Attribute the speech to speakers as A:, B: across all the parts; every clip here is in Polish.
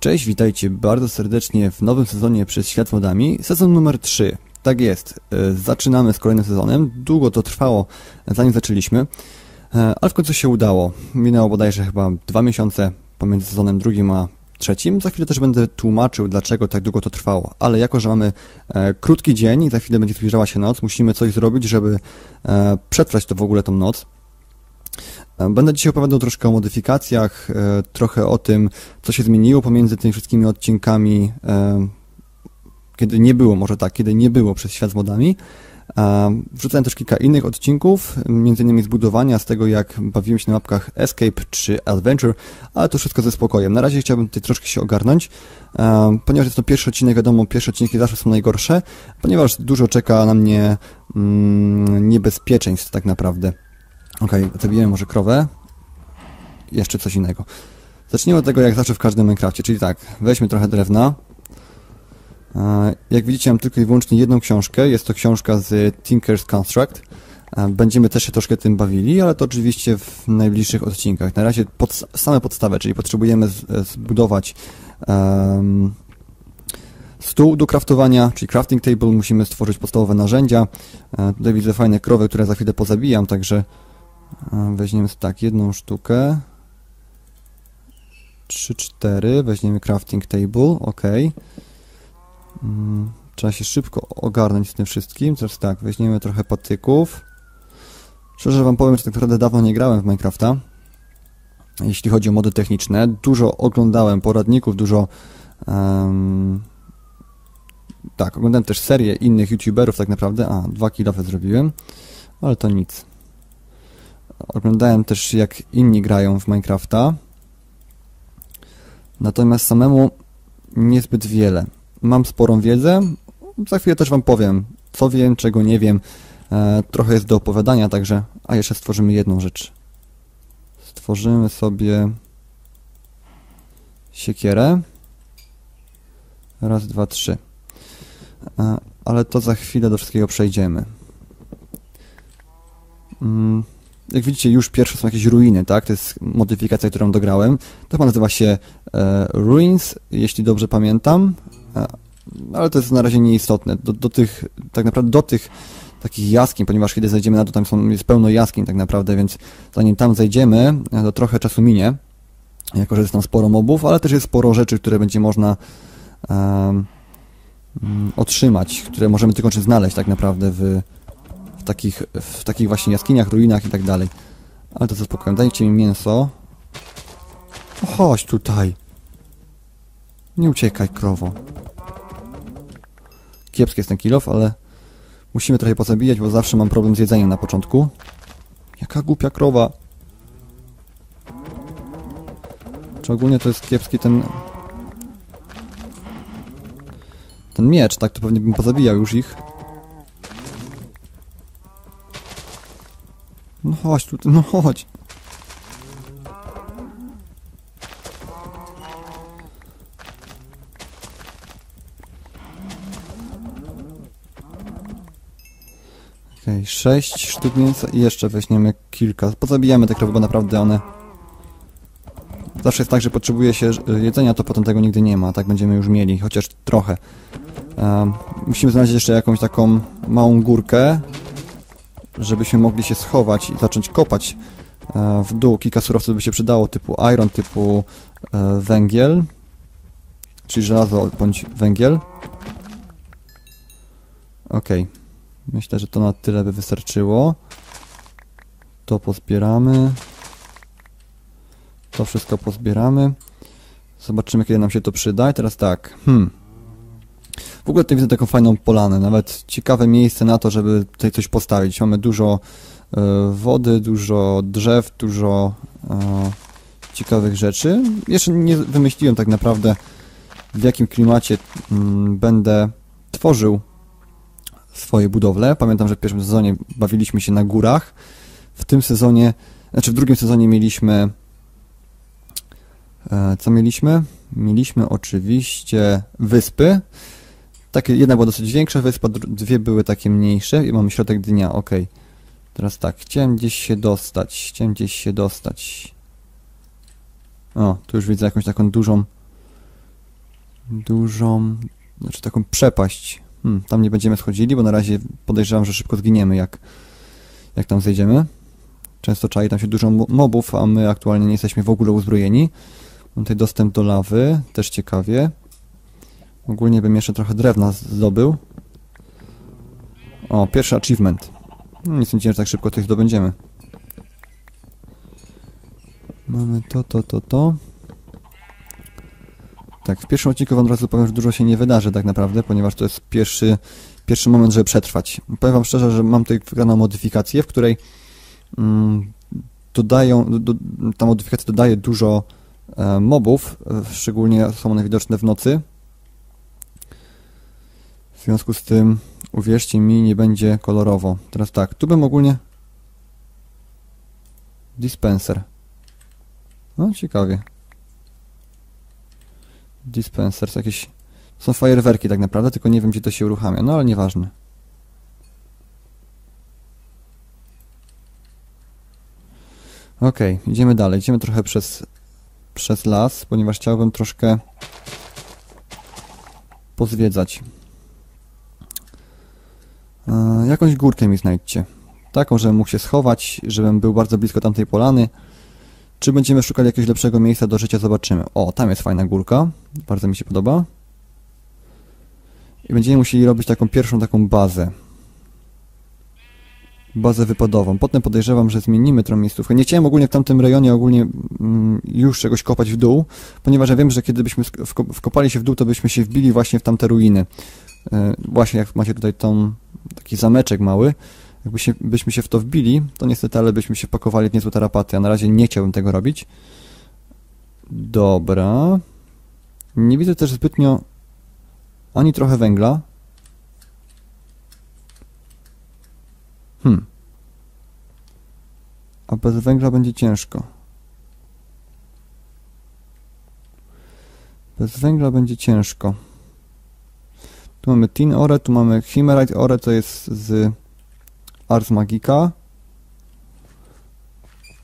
A: Cześć, witajcie bardzo serdecznie w nowym sezonie przez Świat Wodami, sezon numer 3. Tak jest, e, zaczynamy z kolejnym sezonem. Długo to trwało, zanim zaczęliśmy, e, ale w końcu się udało. Minęło bodajże chyba dwa miesiące pomiędzy sezonem drugim a trzecim. Za chwilę też będę tłumaczył, dlaczego tak długo to trwało. Ale jako, że mamy e, krótki dzień i za chwilę będzie zbliżała się noc, musimy coś zrobić, żeby e, przetrwać to w ogóle tą noc. E, będę dzisiaj opowiadał troszkę o modyfikacjach, e, trochę o tym, co się zmieniło pomiędzy tymi wszystkimi odcinkami, e, kiedy nie było, może tak, kiedy nie było przez świat z modami. Wrzucałem też kilka innych odcinków, innymi z budowania, z tego jak bawiłem się na mapkach Escape czy Adventure, ale to wszystko ze spokojem. Na razie chciałbym tutaj troszkę się ogarnąć, ponieważ jest to pierwszy odcinek, wiadomo, pierwsze odcinki zawsze są najgorsze, ponieważ dużo czeka na mnie mm, niebezpieczeństw tak naprawdę. Okej, okay, może krowę. Jeszcze coś innego. Zacznijmy od tego, jak zawsze w każdym Minecrafcie, czyli tak, weźmy trochę drewna. E, jak widzicie, mam tylko i wyłącznie jedną książkę. Jest to książka z Tinker's Construct. E, będziemy też się troszkę tym bawili, ale to oczywiście w najbliższych odcinkach. Na razie pod, same podstawy, czyli potrzebujemy zbudować um, stół do craftowania, czyli crafting table. Musimy stworzyć podstawowe narzędzia. E, tutaj widzę fajne krowy, które za chwilę pozabijam, także Weźmiemy tak, jedną sztukę. 3, 4. Weźmiemy crafting table, ok. Mm, trzeba się szybko ogarnąć z tym wszystkim. Teraz tak, weźmiemy trochę patyków. Szczerze wam powiem, że tak naprawdę dawno nie grałem w Minecrafta. Jeśli chodzi o mody techniczne. Dużo oglądałem poradników, dużo... Um, tak, oglądałem też serię innych youtuberów tak naprawdę. A, dwa kilofe zrobiłem. Ale to nic. Oglądałem też jak inni grają w Minecrafta. Natomiast samemu niezbyt wiele. Mam sporą wiedzę. Za chwilę też Wam powiem, co wiem, czego nie wiem. E, trochę jest do opowiadania, także... A jeszcze stworzymy jedną rzecz. Stworzymy sobie siekierę. Raz, dwa, trzy. E, ale to za chwilę do wszystkiego przejdziemy. Mm jak widzicie, już pierwsze są jakieś ruiny, tak? To jest modyfikacja, którą dograłem. To chyba nazywa się e, Ruins, jeśli dobrze pamiętam. Ale to jest na razie nieistotne. Do, do tych, tak naprawdę do tych takich jaskiń, ponieważ kiedy zejdziemy na to, tam są, jest pełno jaskiń tak naprawdę, więc zanim tam zejdziemy, e, to trochę czasu minie, jako że jest tam sporo mobów, ale też jest sporo rzeczy, które będzie można um, otrzymać, które możemy tylko czy znaleźć tak naprawdę w, w takich, w takich właśnie jaskiniach, ruinach i tak dalej. Ale to co spokojnie, dajcie mi mięso. O, chodź tutaj. Nie uciekaj, krowo. Kiepski jest ten kilof, ale musimy trochę pozabijać, bo zawsze mam problem z jedzeniem na początku. Jaka głupia krowa. Czy ogólnie to jest kiepski ten... Ten miecz, tak? To pewnie bym pozabijał już ich. No chodź tutaj, no chodź. Okej, okay, sześć sztuk mięsa i jeszcze weźmiemy kilka. Pozabijamy te krowy, bo naprawdę one... Zawsze jest tak, że potrzebuje się jedzenia, to potem tego nigdy nie ma. Tak będziemy już mieli, chociaż trochę. Um, musimy znaleźć jeszcze jakąś taką małą górkę, żebyśmy mogli się schować i zacząć kopać e, w dół. Kilka surowców by się przydało, typu iron, typu e, węgiel, czyli żelazo bądź węgiel. Ok. Myślę, że to na tyle by wystarczyło. To pozbieramy. To wszystko pozbieramy. Zobaczymy, kiedy nam się to przyda. I teraz tak. Hmm. W ogóle tutaj widzę taką fajną polanę, nawet ciekawe miejsce na to, żeby tutaj coś postawić. Mamy dużo e, wody, dużo drzew, dużo e, ciekawych rzeczy. Jeszcze nie wymyśliłem tak naprawdę, w jakim klimacie mm, będę tworzył swoje budowle. Pamiętam, że w pierwszym sezonie bawiliśmy się na górach. W tym sezonie, znaczy w drugim sezonie mieliśmy e, co mieliśmy? Mieliśmy oczywiście wyspy, Takie, jedna była dosyć większa wyspa, dwie były takie mniejsze i mamy środek dnia, ok. Teraz tak, chciałem gdzieś się dostać, chciałem gdzieś się dostać. O, tu już widzę jakąś taką dużą, dużą, znaczy taką przepaść. Hmm, tam nie będziemy schodzili, bo na razie podejrzewam, że szybko zginiemy, jak, jak tam zejdziemy. Często czai tam się dużo mobów, a my aktualnie nie jesteśmy w ogóle uzbrojeni. Mam tutaj dostęp do lawy, też ciekawie. Ogólnie bym jeszcze trochę drewna zdobył. O, pierwszy achievement. No, nie sądziłem, że tak szybko tych zdobędziemy. Mamy to, to, to, to. Tak, w pierwszym odcinku wam od razu powiem, że dużo się nie wydarzy tak naprawdę, ponieważ to jest pierwszy, pierwszy moment, żeby przetrwać. Powiem wam szczerze, że mam tutaj wygraną modyfikację, w której mm, dodają, do, ta modyfikacja dodaje dużo e, mobów, e, szczególnie są one widoczne w nocy. W związku z tym, uwierzcie mi, nie będzie kolorowo. Teraz tak, tu bym ogólnie... Dispenser. No, ciekawie. Dispensers, jakieś... Są fajerwerki tak naprawdę, tylko nie wiem, gdzie to się uruchamia. No, ale nieważne. Ok, idziemy dalej. Idziemy trochę przez, przez las, ponieważ chciałbym troszkę pozwiedzać. E, jakąś górkę mi znajdźcie. Taką, żebym mógł się schować, żebym był bardzo blisko tamtej polany. Czy będziemy szukali jakiegoś lepszego miejsca do życia, zobaczymy. O, tam jest fajna górka. Bardzo mi się podoba. I będziemy musieli robić taką pierwszą taką bazę. Bazę wypadową. Potem podejrzewam, że zmienimy tę miejscówkę. Nie chciałem ogólnie w tamtym rejonie ogólnie mm, już czegoś kopać w dół, ponieważ ja wiem, że kiedy byśmy wkopali się w dół, to byśmy się wbili właśnie w tamte ruiny. E, właśnie jak macie tutaj tą, taki zameczek mały, jakby się, w to wbili, to niestety, ale byśmy się pakowali w niezłe tarapaty, a na razie nie chciałbym tego robić. Dobra. Nie widzę też zbytnio ani trochę węgla. Hmm. A bez węgla będzie ciężko. Bez węgla będzie ciężko. Tu mamy Tin Ore, tu mamy Chimerite Ore, to jest z Ars Magica.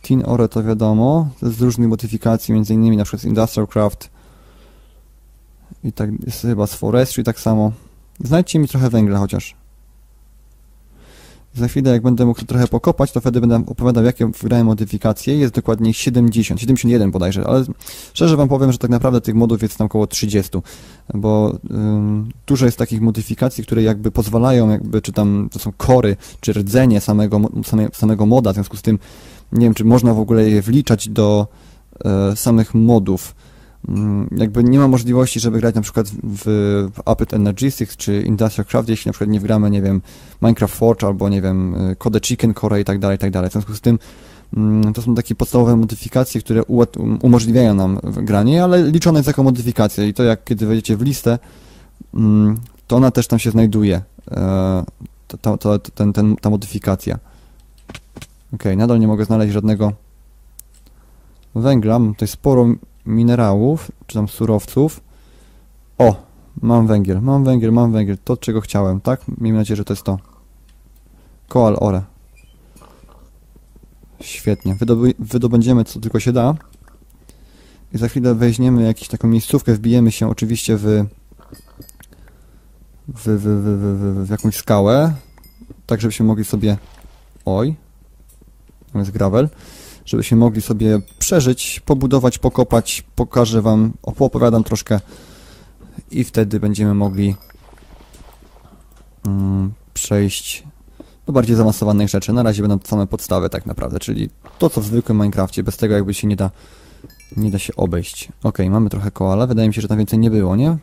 A: Tin Ore to wiadomo, z różnych modyfikacji, między innymi na przykład z Industrial Craft i tak jest chyba z Forestry tak samo. Znajdźcie mi trochę węgla chociaż. Za chwilę, jak będę mógł trochę pokopać, to wtedy będę opowiadał, jakie wygrałem modyfikacje. Jest dokładnie 70, 71 bodajże, ale szczerze wam powiem, że tak naprawdę tych modów jest tam około 30, bo ym, dużo jest takich modyfikacji, które jakby pozwalają, jakby, czy tam to są kory, czy rdzenie samego, same, samego moda, w związku z tym nie wiem, czy można w ogóle je wliczać do e, samych modów. Mm, jakby nie ma możliwości, żeby grać na przykład w, w Appet Energistics czy Industrial Craft, jeśli na przykład nie wgramy, nie wiem, Minecraft Forge albo, nie wiem, Code Chicken Core i tak dalej, i tak dalej. W związku z tym mm, to są takie podstawowe modyfikacje, które um, umożliwiają nam granie, ale liczone jest jako modyfikacja i to jak kiedy wejdziecie w listę, mm, to ona też tam się znajduje, e, ta, ta, ten, ten, ta modyfikacja. Ok, nadal nie mogę znaleźć żadnego węgla, tutaj sporo minerałów, czy tam surowców. O, mam węgiel, mam węgiel, mam węgiel. To, czego chciałem, tak? Miejmy nadzieję, że to jest to. Koal ore. Świetnie. Wydoby wydobędziemy, co tylko się da. I za chwilę weźmiemy jakąś taką miejscówkę, wbijemy się oczywiście w, w, w, w, w jakąś skałę, tak żebyśmy mogli sobie... Oj, tam jest gravel żebyśmy mogli sobie przeżyć, pobudować, pokopać. Pokażę Wam, opowiadam troszkę i wtedy będziemy mogli mm, przejść do bardziej zaawansowanych rzeczy. Na razie będą to same podstawy tak naprawdę, czyli to co w zwykłym Minecrafcie, bez tego jakby się nie da nie da się obejść. Ok, mamy trochę koala, wydaje mi się, że tam więcej nie było, nie?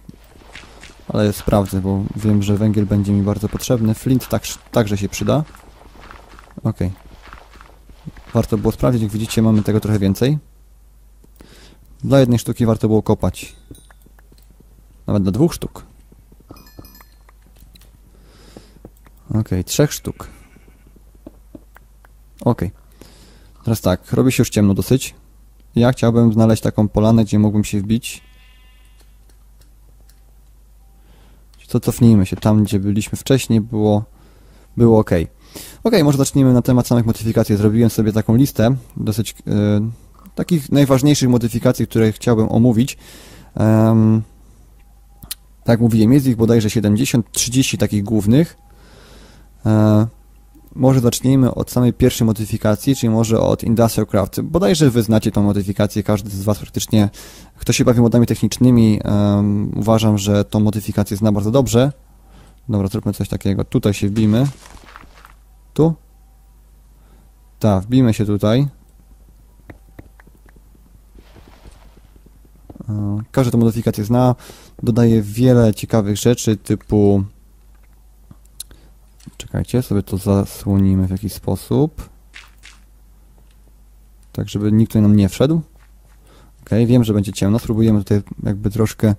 A: Ale sprawdzę, bo wiem, że węgiel będzie mi bardzo potrzebny. Flint tak, także się przyda. Ok, Warto było sprawdzić, jak widzicie mamy tego trochę więcej. Dla jednej sztuki warto było kopać. Nawet dla dwóch sztuk. Ok, trzech sztuk. Ok. Teraz tak, robi się już ciemno dosyć. Ja chciałbym znaleźć taką polanę, gdzie mógłbym się wbić. to cofnijmy się. Tam, gdzie byliśmy wcześniej, było, było ok. Ok, może zacznijmy na temat samych modyfikacji. Zrobiłem sobie taką listę dosyć yy, takich najważniejszych modyfikacji, które chciałbym omówić. Tak jak mówiłem, jest ich bodajże 70, 30 takich głównych. E, może zacznijmy od samej pierwszej modyfikacji, czyli może od Industrial Craft. Bodajże wy znacie tą modyfikację, każdy z was praktycznie, kto się bawi modami technicznymi, um, uważam, że tą modyfikację zna bardzo dobrze. Dobra, zróbmy coś takiego. Tutaj się wbijmy. Tu? Tak, wbijmy się tutaj. E, każdy tę modyfikację zna. Dodaje wiele ciekawych rzeczy typu Czekajcie, sobie to zasłonimy w jakiś sposób. Tak, żeby nikt tutaj nam nie wszedł. Ok, wiem, że będzie ciemno. Spróbujemy tutaj jakby troszkę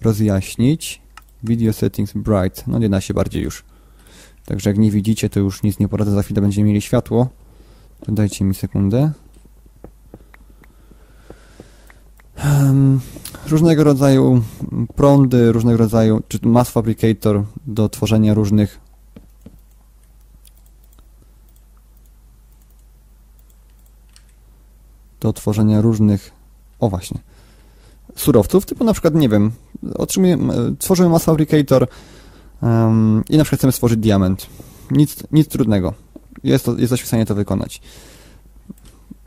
A: rozjaśnić. Video settings bright. No nie da się bardziej już. Także jak nie widzicie, to już nic nie poradzę. Za chwilę będziemy mieli światło. Dajcie mi sekundę. Różnego rodzaju prądy, różnego rodzaju, czy mass fabricator do tworzenia różnych do tworzenia różnych, o właśnie, surowców, typu na przykład, nie wiem, otrzymujemy, tworzymy mass fabricator um, i na przykład chcemy stworzyć diament. Nic, nic trudnego. Jest to, jesteśmy w stanie to wykonać.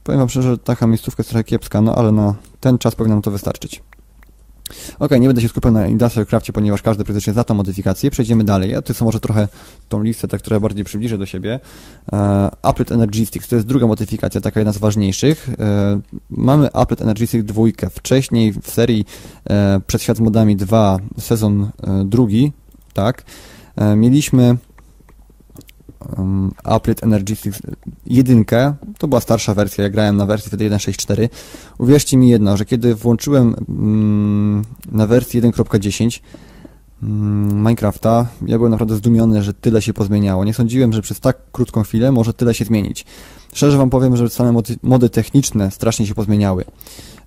A: Powiem wam szczerze, że taka miejscówka jest trochę kiepska, no ale na ten czas powinno nam to wystarczyć. Ok, nie będę się skupiał na Industrial Craftie, ponieważ każdy praktycznie zna tą modyfikację. Przejdziemy dalej. Ja tu sobie może trochę tą listę tak trochę bardziej przybliżę do siebie. Uh, Applet Energistics to jest druga modyfikacja, taka jedna z ważniejszych. Uh, mamy Applet Energistics dwójkę. Wcześniej w serii uh, Przed Świat z Modami 2, sezon drugi, tak, mieliśmy um, Applet Energy 1, to była starsza wersja, ja grałem na wersji wtedy 1.6.4. Uwierzcie mi jedno, że kiedy włączyłem um, na wersji 1.10 um, Minecrafta, ja byłem naprawdę zdumiony, że tyle się pozmieniało. Nie sądziłem, że przez tak krótką chwilę może tyle się zmienić. Szczerze wam powiem, że same mody, mody techniczne strasznie się pozmieniały.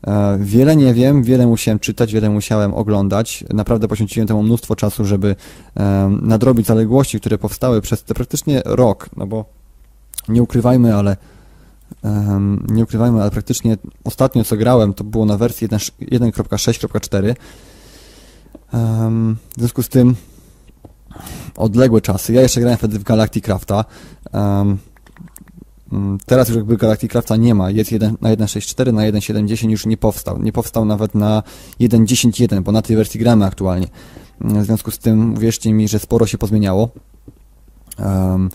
A: E, wiele nie wiem, wiele musiałem czytać, wiele musiałem oglądać. Naprawdę poświęciłem temu mnóstwo czasu, żeby e, nadrobić zaległości, które powstały przez te praktycznie rok, no bo nie ukrywajmy, ale nie ukrywajmy, ale praktycznie ostatnio co grałem, to było na wersji 1.6.4. W związku z tym odległe czasy. Ja jeszcze grałem wtedy w Galactic Crafta. Mm, teraz już jakby Galacticrafta nie ma. Jest na 1.6.4, na 1.7.10 już nie powstał. Nie powstał nawet na 1.10.1, bo na tej wersji gramy aktualnie. W związku z tym uwierzcie mi, że sporo się pozmieniało. Um,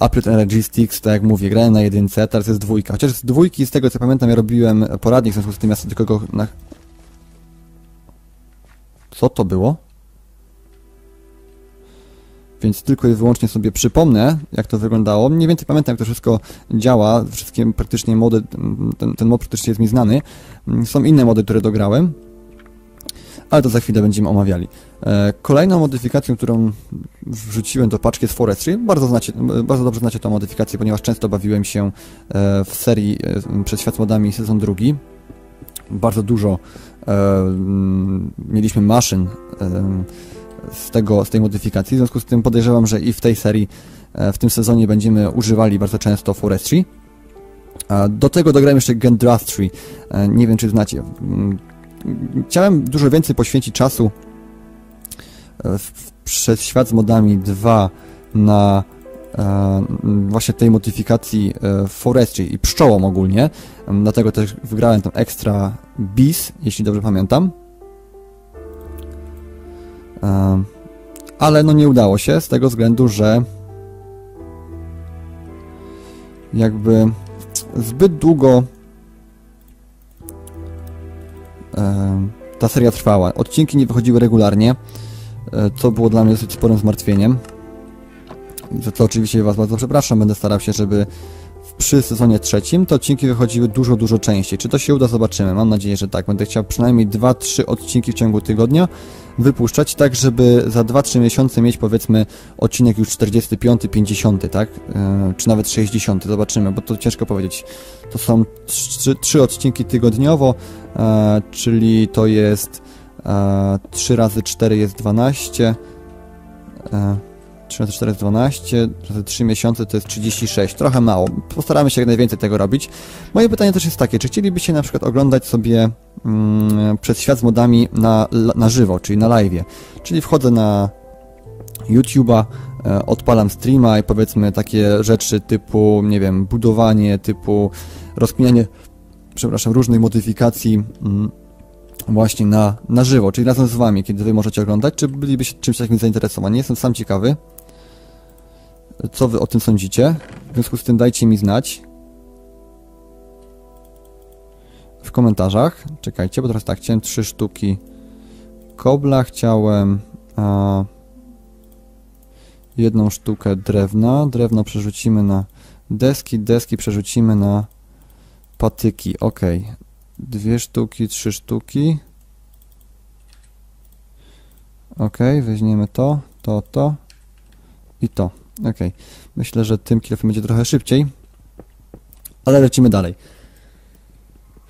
A: Upload Energy Sticks, tak jak mówię, grałem na jedynce, teraz jest dwójka. Chociaż z dwójki, z tego co pamiętam, ja robiłem poradnik, w związku z tym ja tylko go... Na... Co to było? więc tylko i wyłącznie sobie przypomnę, jak to wyglądało. Mniej więcej pamiętam, jak to wszystko działa, wszystkie praktycznie mody, ten, ten mod praktycznie jest mi znany. Są inne mody, które dograłem, ale to za chwilę będziemy omawiali. E, kolejną modyfikacją, którą wrzuciłem do paczki jest Forestry. Bardzo, znacie, bardzo dobrze znacie tę modyfikację, ponieważ często bawiłem się e, w serii e, Przed Świat Modami sezon drugi. Bardzo dużo mieliśmy maszyn z, tego, z tej modyfikacji. W związku z tym podejrzewam, że i w tej serii, e, w tym sezonie będziemy używali bardzo często Forestry. Do tego dograłem jeszcze Gendrastry. E, nie wiem, czy znacie. Mm, chciałem dużo więcej poświęcić czasu e, przez świat z modami 2 na właśnie tej modyfikacji Forestry i pszczołom ogólnie. Dlatego też wygrałem tam Extra Bees, jeśli dobrze pamiętam. Ale no nie udało się z tego względu, że jakby zbyt długo ta seria trwała. Odcinki nie wychodziły regularnie, e, co było dla mnie dosyć sporym zmartwieniem. Za to oczywiście Was bardzo przepraszam, będę starał się, żeby przy sezonie trzecim te odcinki wychodziły dużo, dużo częściej. Czy to się uda, zobaczymy. Mam nadzieję, że tak. Będę chciał przynajmniej 2-3 odcinki w ciągu tygodnia wypuszczać, tak żeby za 2-3 miesiące mieć powiedzmy odcinek już 45, 50, tak? Yy, czy nawet 60, zobaczymy, bo to ciężko powiedzieć. To są 3, 3 odcinki tygodniowo, yy, czyli to jest yy, 3 razy 4 jest 12, 3 razy 4 jest 12, razy 3 miesiące to jest 36, trochę mało. Postaramy się jak najwięcej tego robić. Moje pytanie też jest takie, czy chcielibyście na przykład oglądać sobie mm, przez świat z modami na, na żywo, czyli na live. Czyli wchodzę na YouTube'a, e, odpalam streama i powiedzmy takie rzeczy typu, nie wiem, budowanie, typu rozkminianie, przepraszam, różnych modyfikacji mm, właśnie na, na żywo, czyli razem z Wami, kiedy Wy możecie oglądać, czy bylibyście czymś takim zainteresowani. Jestem sam ciekawy, co Wy o tym sądzicie. W związku z tym dajcie mi znać w komentarzach. Czekajcie, bo teraz tak, chciałem trzy sztuki kobla, chciałem a, jedną sztukę drewna. Drewno przerzucimy na deski, deski przerzucimy na patyki. Ok, dwie sztuki, trzy sztuki. Ok, weźmiemy to, to, to i to. Ok, myślę, że tym kilofem będzie trochę szybciej, ale lecimy dalej.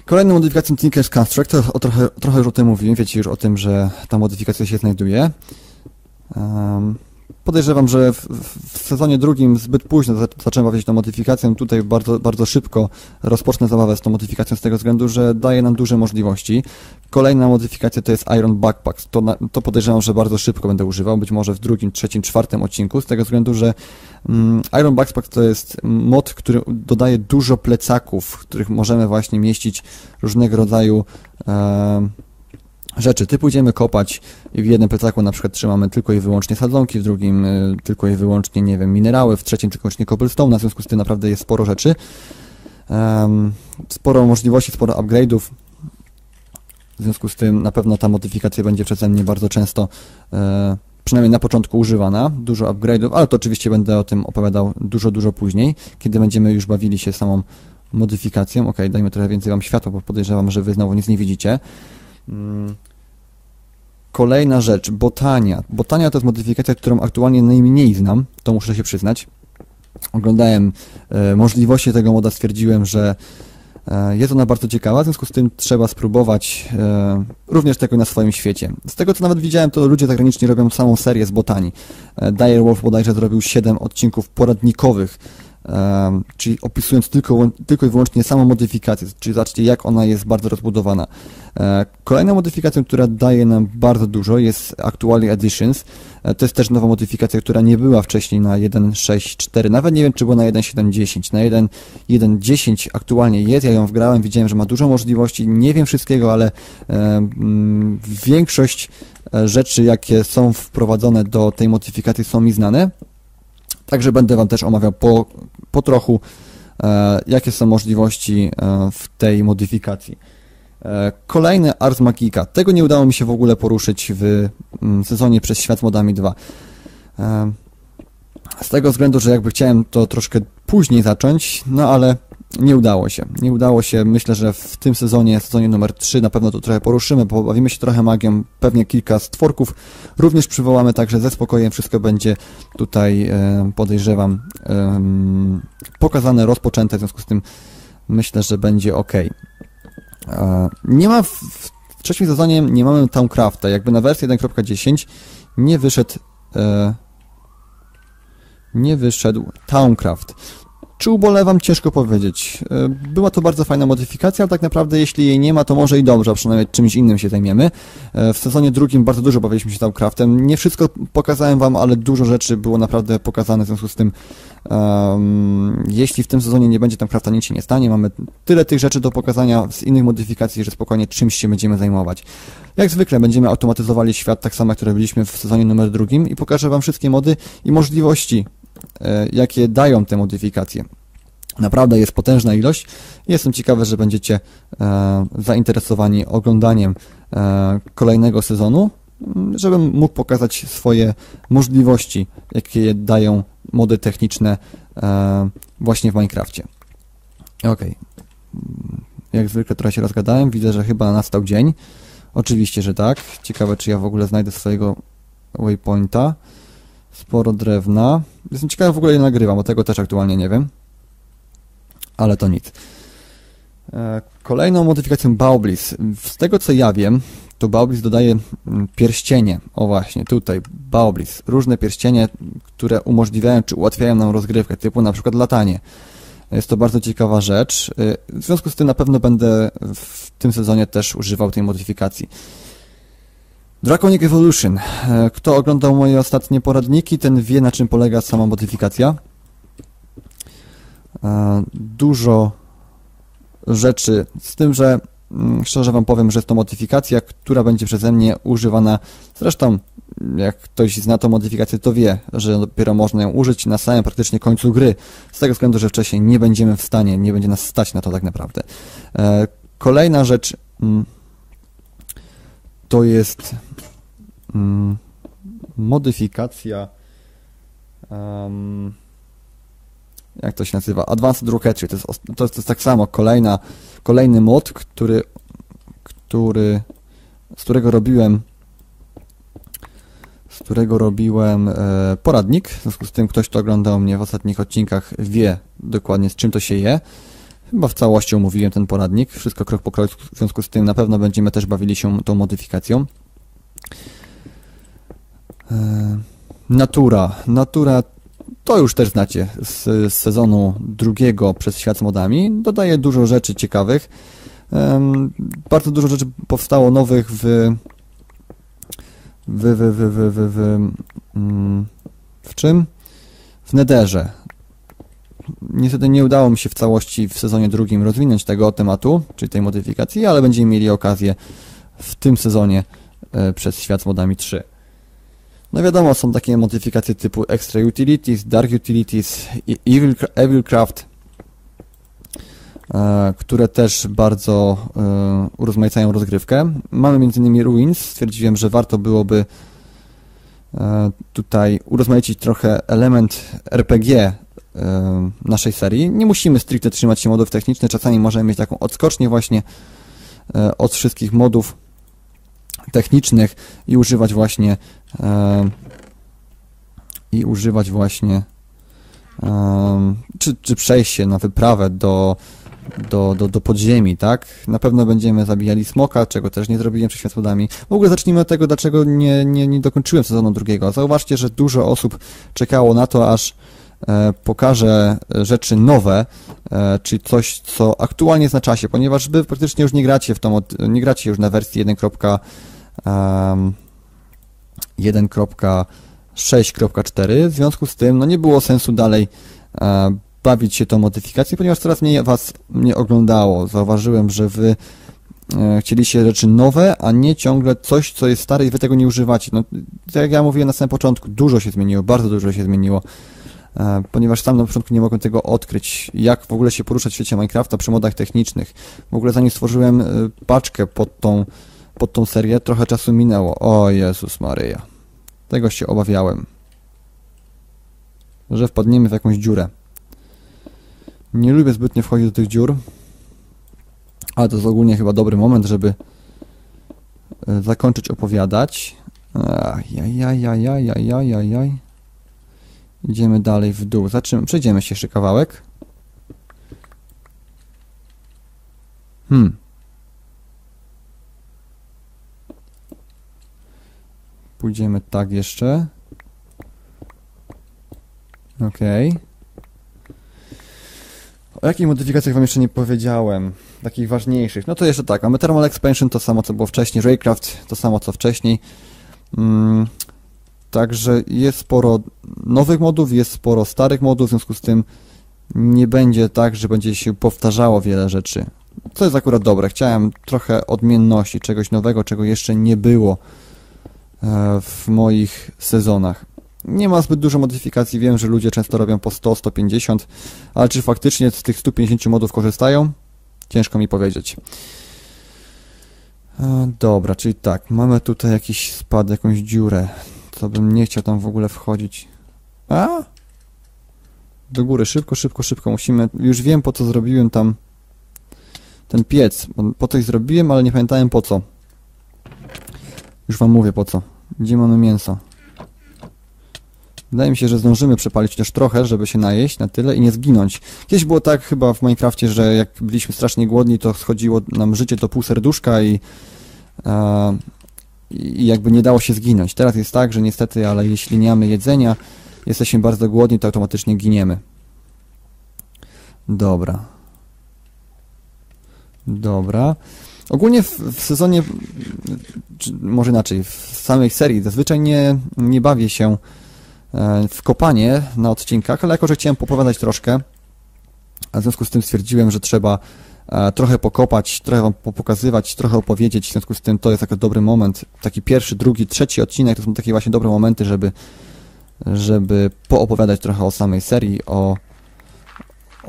A: Kolejną modyfikacją Tinker's Construct, o trochę, trochę już o tym mówiłem, wiecie już o tym, że ta modyfikacja się znajduje. Um, Podejrzewam, że w, w, sezonie drugim zbyt późno zacząłem bawić tą modyfikacją. Tutaj bardzo, bardzo szybko rozpocznę zabawę z tą modyfikacją z tego względu, że daje nam duże możliwości. Kolejna modyfikacja to jest Iron Backpacks. To, na, to podejrzewam, że bardzo szybko będę używał, być może w drugim, trzecim, czwartym odcinku, z tego względu, że mm, Iron Backpacks to jest mod, który dodaje dużo plecaków, w których możemy właśnie mieścić różnego rodzaju e, rzeczy. Ty pójdziemy kopać w jednym plecaku na przykład trzymamy tylko i wyłącznie sadzonki, w drugim y, tylko i wyłącznie, nie wiem, minerały, w trzecim tylko i wyłącznie cobblestone, w związku z tym naprawdę jest sporo rzeczy. Um, sporo możliwości, sporo upgrade'ów. W związku z tym na pewno ta modyfikacja będzie przeze mnie bardzo często, e, przynajmniej na początku używana. Dużo upgrade'ów, ale to oczywiście będę o tym opowiadał dużo, dużo później, kiedy będziemy już bawili się samą modyfikacją. Ok, dajmy trochę więcej Wam światła, bo podejrzewam, że Wy znowu nic nie widzicie. Mm. Kolejna rzecz, botania. Botania to jest modyfikacja, którą aktualnie najmniej znam, to muszę się przyznać. Oglądałem e, możliwości tego moda, stwierdziłem, że e, jest ona bardzo ciekawa, w związku z tym trzeba spróbować e, również tego na swoim świecie. Z tego co nawet widziałem, to ludzie zagraniczni robią samą serię z botanii. E, Direwolf bodajże zrobił 7 odcinków poradnikowych czyli opisując tylko, tylko i wyłącznie samą modyfikację, czyli zobaczcie jak ona jest bardzo rozbudowana. E, kolejną modyfikacją, która daje nam bardzo dużo jest Actually Editions. E, to jest też nowa modyfikacja, która nie była wcześniej na 1.6.4, nawet nie wiem czy była na 1.7.10. Na 1.1.10 aktualnie jest, ja ją wgrałem, widziałem, że ma dużo możliwości, nie wiem wszystkiego, ale większość e, rzeczy, jakie są wprowadzone do tej modyfikacji są mi znane. Także będę Wam też omawiał po, po trochu, e, jakie są możliwości e, w tej modyfikacji. E, kolejny Ars Magica. Tego nie udało mi się w ogóle poruszyć w mm, sezonie przez Świat Modami 2. E, z tego względu, że jakby chciałem to troszkę później zacząć, no ale nie udało się. Nie udało się. Myślę, że w tym sezonie, sezonie numer 3 na pewno to trochę poruszymy, pobawimy się trochę magią, pewnie kilka stworków również przywołamy, także ze spokojem wszystko będzie tutaj, e, podejrzewam, pokazane, rozpoczęte, w związku z tym myślę, że będzie ok. E, nie ma w, w trzecim sezonie nie mamy Towncrafta, jakby na wersję 1.10 nie wyszedł e, nie wyszedł Towncraft. Czy ubolewam? Ciężko powiedzieć. E, była to bardzo fajna modyfikacja, ale tak naprawdę jeśli jej nie ma, to może i dobrze, a przynajmniej czymś innym się zajmiemy. E, w sezonie drugim bardzo dużo bawiliśmy się Towncraftem. Nie wszystko pokazałem Wam, ale dużo rzeczy było naprawdę pokazane, w związku z tym um, jeśli w tym sezonie nie będzie Towncrafta, nic się nie stanie. Mamy tyle tych rzeczy do pokazania z innych modyfikacji, że spokojnie czymś się będziemy zajmować. Jak zwykle będziemy automatyzowali świat tak samo, jak to robiliśmy w sezonie numer drugim i pokażę Wam wszystkie mody i możliwości jakie dają te modyfikacje. Naprawdę jest potężna ilość. Jestem ciekawy, że będziecie e, zainteresowani oglądaniem e, kolejnego sezonu, żebym mógł pokazać swoje możliwości, jakie dają mody techniczne właśnie w Minecrafcie. Ok. Jak zwykle trochę się rozgadałem. Widzę, że chyba nastał dzień. Oczywiście, że tak. Ciekawe, czy ja w ogóle znajdę swojego waypointa. Sporo drewna. Jestem ciekawy w ogóle ile nagrywam, bo tego też aktualnie nie wiem. Ale to nic. E, kolejną modyfikacją Baublis. Z tego co ja wiem, to Baoblis dodaje mm, pierścienie. O właśnie, tutaj Baoblis. Różne pierścienie, które umożliwiają czy ułatwiają nam rozgrywkę, typu na przykład latanie. Jest to bardzo ciekawa rzecz. Y, w związku z tym na pewno będę w tym sezonie też używał tej modyfikacji. Draconic Evolution. E, kto oglądał moje ostatnie poradniki, ten wie na czym polega sama modyfikacja. E, dużo rzeczy, z tym, że mm, szczerze Wam powiem, że jest to modyfikacja, która będzie przeze mnie używana. Zresztą, jak ktoś zna tą modyfikację, to wie, że dopiero można ją użyć na samym praktycznie końcu gry. Z tego względu, że wcześniej nie będziemy w stanie, nie będzie nas stać na to tak naprawdę. E, kolejna rzecz mm, to jest mm, modyfikacja. Um, jak to się nazywa? Advanced Rocketry. To jest, to jest, to jest tak samo kolejna, kolejny mod, który, który, z którego robiłem z którego robiłem e, poradnik. W związku z tym ktoś, kto oglądał mnie w ostatnich odcinkach, wie dokładnie z czym to się je. Chyba w całości omówiłem ten poradnik, wszystko krok po kroku, w związku z tym na pewno będziemy też bawili się tą modyfikacją. E, natura. Natura to już też znacie z, sezonu drugiego przez świat z modami. Dodaje dużo rzeczy ciekawych. Bardzo dużo rzeczy powstało nowych w w, w, w, w, w, w, mm, w czym? W Nederze. Niestety nie udało mi się w całości w sezonie drugim rozwinąć tego tematu, czyli tej modyfikacji, ale będziemy mieli okazję w tym sezonie e, przez świat z modami 3. No wiadomo, są takie modyfikacje typu Extra Utilities, Dark Utilities, Evil, Evilcraft, e, które też bardzo e, urozmaicają rozgrywkę. Mamy m.in. Ruins. Stwierdziłem, że warto byłoby tutaj urozmaicić trochę element RPG naszej serii. Nie musimy stricte trzymać się modów technicznych, czasami możemy mieć taką odskocznię właśnie od wszystkich modów technicznych i używać właśnie e, i używać właśnie czy, czy przejście na wyprawę do, do, do, do podziemi, tak? Na pewno będziemy zabijali smoka, czego też nie zrobiłem przed światłodami. W ogóle zacznijmy od tego, dlaczego nie, nie, nie dokończyłem sezonu drugiego. Zauważcie, że dużo osób czekało na to, aż e, pokażę rzeczy nowe, e, czyli coś, co aktualnie jest na czasie, ponieważ wy praktycznie już nie gracie w tą, nie gracie już na wersji 1. 1.6.4. W związku z tym no nie było sensu dalej e, bawić się tą modyfikacją, ponieważ coraz mniej Was mnie oglądało. Zauważyłem, że Wy chcieliście rzeczy nowe, a nie ciągle coś, co jest stare i Wy tego nie używacie. No, tak jak ja mówiłem na samym początku, dużo się zmieniło, bardzo dużo się zmieniło ponieważ sam na początku nie mogłem tego odkryć, jak w ogóle się poruszać w świecie Minecrafta przy modach technicznych. W ogóle zanim stworzyłem paczkę pod tą pod tą serię, trochę czasu minęło. O Jezus Maryja. Tego się obawiałem. Że wpadniemy w jakąś dziurę. Nie lubię zbytnio wchodzić do tych dziur, ale to jest ogólnie chyba dobry moment, żeby e, zakończyć opowiadać. Ajajajajajajajaj. Idziemy dalej w dół. Zaczynamy. Przejdziemy się jeszcze kawałek. Hmm. Pójdziemy tak jeszcze. Ok. O jakich modyfikacjach wam jeszcze nie powiedziałem? Takich ważniejszych. No to jeszcze tak, mamy Thermal Expansion, to samo co było wcześniej, Raycraft, to samo co wcześniej. Mm, także jest sporo nowych modów, jest sporo starych modów, w związku z tym nie będzie tak, że będzie się powtarzało wiele rzeczy. Co jest akurat dobre. Chciałem trochę odmienności, czegoś nowego, czego jeszcze nie było E, w moich sezonach. Nie ma zbyt dużo modyfikacji, wiem, że ludzie często robią po 100, 150, ale czy faktycznie z tych 150 modów korzystają? Ciężko mi powiedzieć. E, dobra, czyli tak, mamy tutaj jakiś spad, jakąś dziurę, co bym nie chciał tam w ogóle wchodzić. A? Do góry, szybko, szybko, szybko, musimy, już wiem po co zrobiłem tam ten piec, po coś zrobiłem, ale nie pamiętałem po co. Już wam mówię po co. Gdzie mamy mięso? Wydaje mi się, że zdążymy przepalić chociaż trochę, żeby się najeść na tyle i nie zginąć. Kiedyś było tak chyba w Minecrafcie, że jak byliśmy strasznie głodni, to schodziło nam życie do pół serduszka i e, i jakby nie dało się zginąć. Teraz jest tak, że niestety, ale jeśli nie mamy jedzenia, jesteśmy bardzo głodni, to automatycznie giniemy. Dobra. Dobra. Ogólnie w, w sezonie, czy może inaczej, w samej serii zazwyczaj nie, nie bawię się e, w kopanie na odcinkach, ale jako, że chciałem popowiadać troszkę, a w związku z tym stwierdziłem, że trzeba trochę pokopać, trochę wam pokazywać, trochę opowiedzieć, w związku z tym to jest taki dobry moment, taki pierwszy, drugi, trzeci odcinek, to są takie właśnie dobre momenty, żeby, żeby poopowiadać trochę o samej serii, o,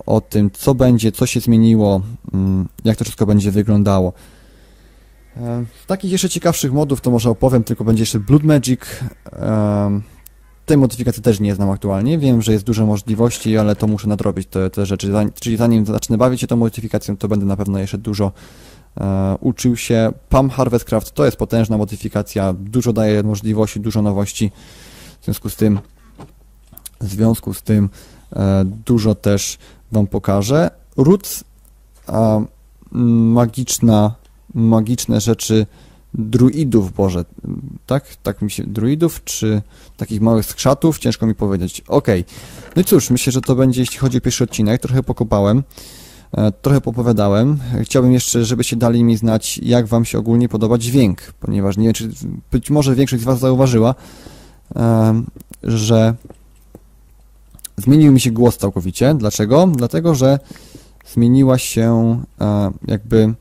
A: o tym, co będzie, co się zmieniło, mm, jak to wszystko będzie wyglądało. E, z takich jeszcze ciekawszych modów to może opowiem, tylko będzie jeszcze Blood Magic. Tej modyfikacji też nie znam aktualnie. Wiem, że jest dużo możliwości, ale to muszę nadrobić te, te rzeczy. Czyli zanim zacznę bawić się tą modyfikacją, to będę na pewno jeszcze dużo e, uczył się. Pam Harvestcraft to jest potężna modyfikacja, dużo daje możliwości, dużo nowości. W związku z tym, w związku z tym e, dużo też Wam pokażę. Roots, magiczna, magiczne rzeczy druidów, Boże, tak? Tak mi się, druidów, czy takich małych skrzatów? Ciężko mi powiedzieć. Ok. No i cóż, myślę, że to będzie, jeśli chodzi o pierwszy odcinek, trochę pokopałem, e, trochę popowiadałem. Chciałbym jeszcze, żebyście dali mi znać, jak wam się ogólnie podoba dźwięk, ponieważ nie wiem, czy być może większość z was zauważyła, że zmienił mi się głos całkowicie. Dlaczego? Dlatego, że zmieniła się e, jakby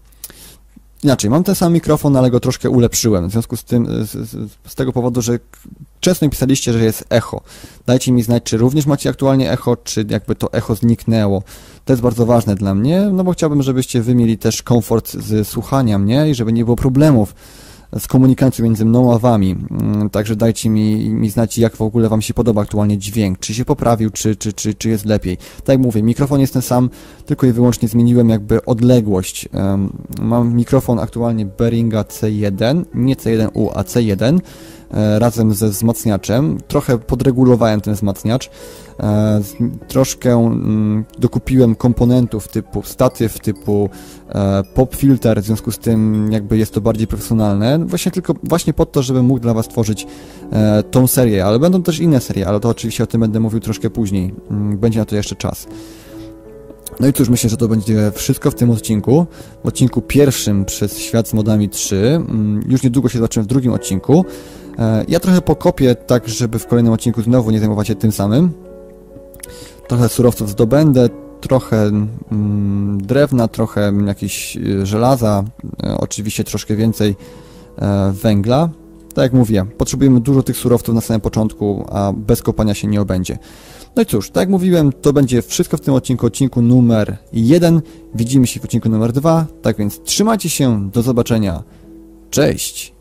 A: inaczej, mam ten sam mikrofon, ale go troszkę ulepszyłem. W związku z tym, z, z, z, tego powodu, że często mi pisaliście, że jest echo. Dajcie mi znać, czy również macie aktualnie echo, czy jakby to echo zniknęło. To jest bardzo ważne dla mnie, no bo chciałbym, żebyście wy mieli też komfort z słuchania mnie i żeby nie było problemów z komunikacją między mną a wami. Mm, także dajcie mi, mi znać, jak w ogóle wam się podoba aktualnie dźwięk, czy się poprawił, czy, czy, czy, czy jest lepiej. Tak jak mówię, mikrofon jest ten sam, tylko i wyłącznie zmieniłem jakby odległość. Mam mikrofon aktualnie Beringa C1, nie C1U, a C1 e, razem ze wzmacniaczem. Trochę podregulowałem ten wzmacniacz. E, troszkę mm, dokupiłem komponentów typu statyw, typu e, pop filter, w związku z tym jakby jest to bardziej profesjonalne, właśnie tylko właśnie po to, żeby mógł dla Was tworzyć e, tą serię, ale będą też inne serie, ale to oczywiście o tym będę mówił troszkę później, mm, będzie na to jeszcze czas. No i cóż, myślę, że to będzie wszystko w tym odcinku. W odcinku pierwszym przez Świat z Modami 3. Mm, już niedługo się zobaczymy w drugim odcinku. Ja trochę pokopię tak, żeby w kolejnym odcinku znowu nie zajmować się tym samym trochę surowców zdobędę, trochę mm, drewna, trochę jakieś y, żelaza, e, oczywiście troszkę więcej e, węgla. Tak jak mówię, potrzebujemy dużo tych surowców na samym początku, a bez kopania się nie obędzie. No i cóż, tak jak mówiłem, to będzie wszystko w tym odcinku, odcinku numer 1. Widzimy się w odcinku numer 2, tak więc trzymajcie się, do zobaczenia. Cześć!